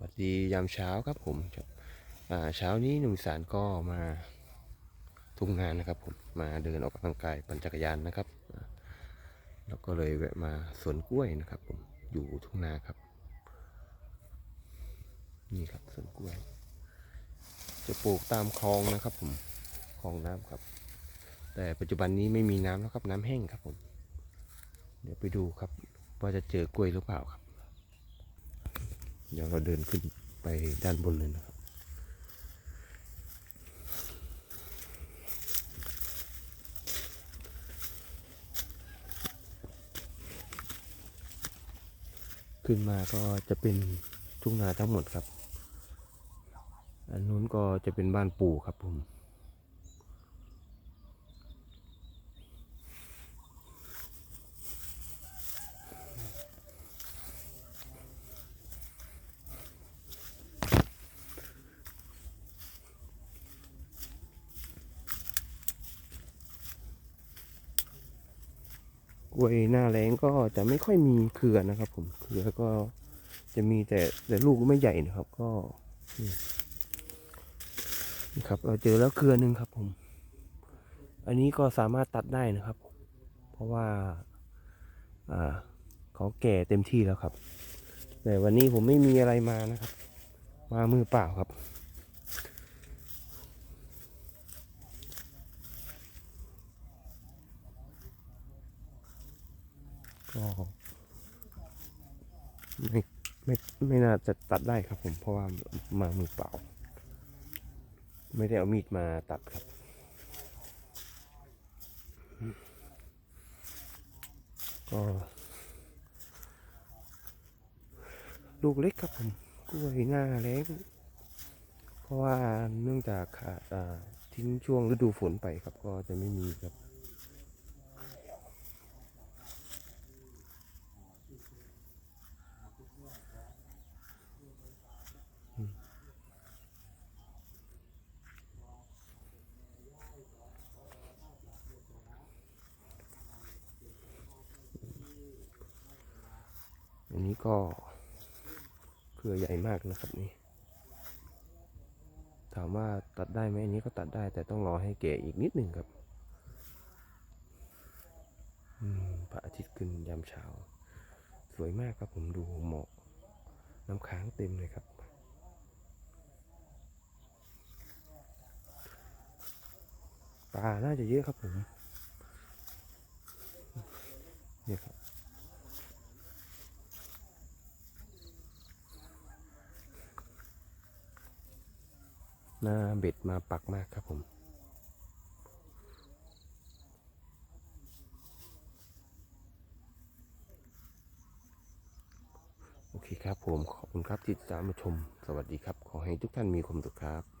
วัสดียามเช้าครับผมเช้านี้หนุ่มสารก็มาทุ่งนานะครับผมมาเดินออกกำลังกายปั่นจักรยานนะครับอ่าแล้วก็เลยแวะมาสวนกล้วยนะครับ ผมอยู่ทุ่งนาครับ นี่ครับสวนกล้วย จะปลูกตามคลองนะครับ ผมคลองน้ำครับ แต่ปัจจุบันนี้ไม่มีน้ำแล้วครับน้ำแห้งครับผม เดี๋ยวไปดูครับว่าจะเจอกล้วยหรือเปล่าครับ เดี๋ยวเราเดินขึ้นไปด้านบนเลยนะครับ ขึ้นมาก็จะเป็นทุ่งนาทั้งหมดครับ อันนู้นก็จะเป็นบ้านปู่ครับผม กล้วยหน้าแรงก็จะไม่ค่อยมีเครือนะครับ ผมเครือก็จะมีแต่แต่ลูกไม่ใหญ่นะครับก็นี่นี่ครับเราเจอแล้วเครือหนึ่งครับผม อันนี้ก็สามารถตัดได้นะครับ เพราะว่าอ่าเขาแก่เต็มที่แล้วครับ แต่วันนี้ผมไม่มีอะไรมานะครับ มามือเปล่าครับ ก็ไม่ไม่ไม่น่าจะตัดได้ครับผมเพราะว่ามามือเปล่า ไม่ได้เอามีดมาตัดครับก็ลูกเล็กครับผมกล้วยหน้าแล้งเพราะว่าเนื่องจากขาดทิ้งช่วงฤดูฝนไปครับก็จะไม่มีครับ อันนี้ก็เครือใหญ่มากนะครับนี่ ถามว่าตัดได้ไหมอันนี้ก็ตัดได้ แต่ต้องรอให้แก่อีกนิดหนึ่งครับพระอาทิตย์ขึ้นยามเช้า สวยมากครับผมดูหมอกน้ำค้างเต็มเลยครับ ปลาน่าจะเยอะครับผมเนี่ยครับ หน้าเบ็ดมาปักมากครับผมโอเคครับผม ขอบคุณครับที่ติดตามมาชม สวัสดีครับ ขอให้ทุกท่านมีความสุขครับ